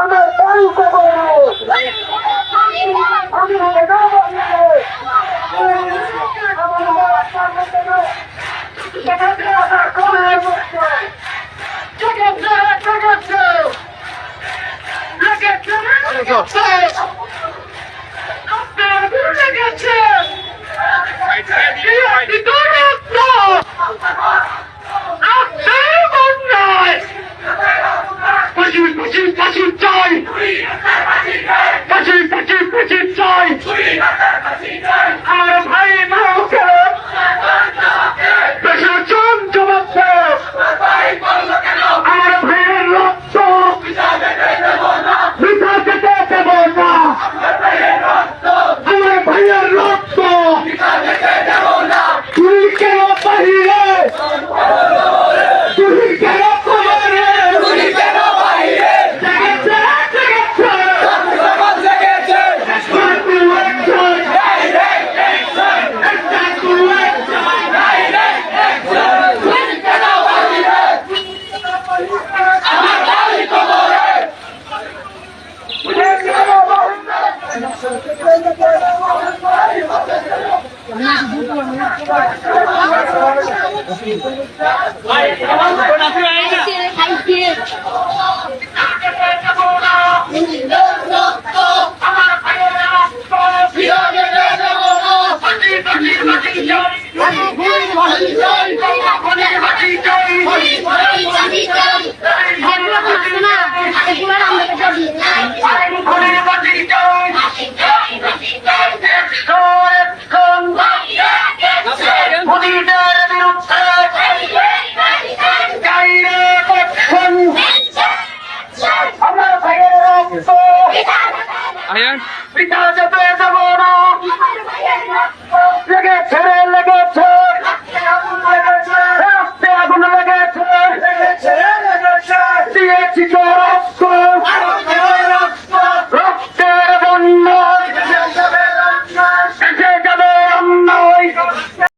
আমার বাড়ি আমি Let's go. Hey! ভাই আয়ান। পিতা যেতে যাব না।